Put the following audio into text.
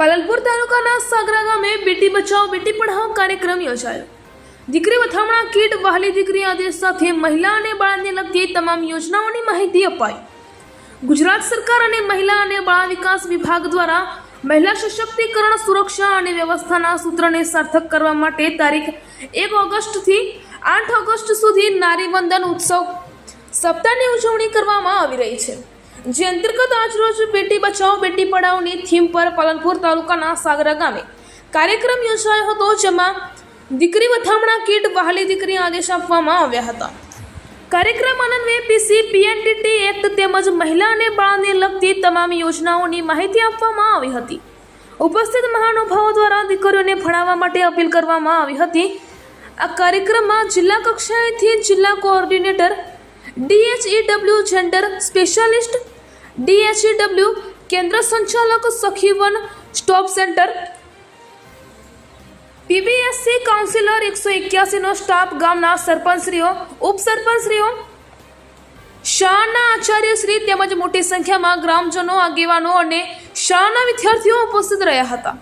સાગરા ગામે બેટી બચાવ, બેટી પઢાઓ કાર્યક્રમ યોજાયો. દીકરી વથામણા કીટ વહાલી દીકરી આદેશ સાથે મહિલા અને બાળને લગતી તમામ યોજનાઓની માહિતી અપાઈ. ગુજરાત સરકાર અને મહિલા અને બાળ વિકાસ વિભાગ દ્વારા મહિલા સશક્તિકરણ, સુરક્ષા અને વ્યવસ્થાના સૂત્રને સાર્થક કરવા માટે તારીખ એક ઓગસ્ટથી આઠ ઓગસ્ટ સુધી નારી વંદન ઉત્સવ સપ્તાહની ઉજવણી કરવામાં આવી રહી છે. જે અંતર્ગત આજરોજ બેટી બચાવો, બેટી પઢાઓની થીમ પર પાલનપુર તાલુકાના સાગરા ગામે કાર્યક્રમ યોજાયો હતો, જેમાં દીકરી વથામણા કીટ વહાલી દીકરી આદેશ આપવામાં આવ્યા હતા. કાર્યક્રમ અન્વયે પીસી પીએનટીટી એક્ટ તેમજ મહિલા અને બાળને લગતી તમામ યોજનાઓની માહિતી આપવામાં આવી હતી. ઉપસ્થિત મહાનુભાવો દ્વારા દીકરીઓને ભણાવવા માટે અપીલ કરવામાં આવી હતી. આ કાર્યક્રમમાં જિલ્લા કક્ષાએથી જિલ્લા coordinator DHEW gender specialist DHEW કેન્દ્ર સંચાલક Sakhi one stop centre PBSC counsellor એકસો એક્યાસીનો સ્ટાફ ગામના સરપંચશ્રીઓ ઉપસરપંચશ્રીઓ શાળાના આચાર્યશ્રી તેમજ મોટી સંખ્યામાં ગ્રામજનો, આગેવાનો અને શાળાના વિદ્યાર્થીઓ ઉપસ્થિત રહ્યા હતા.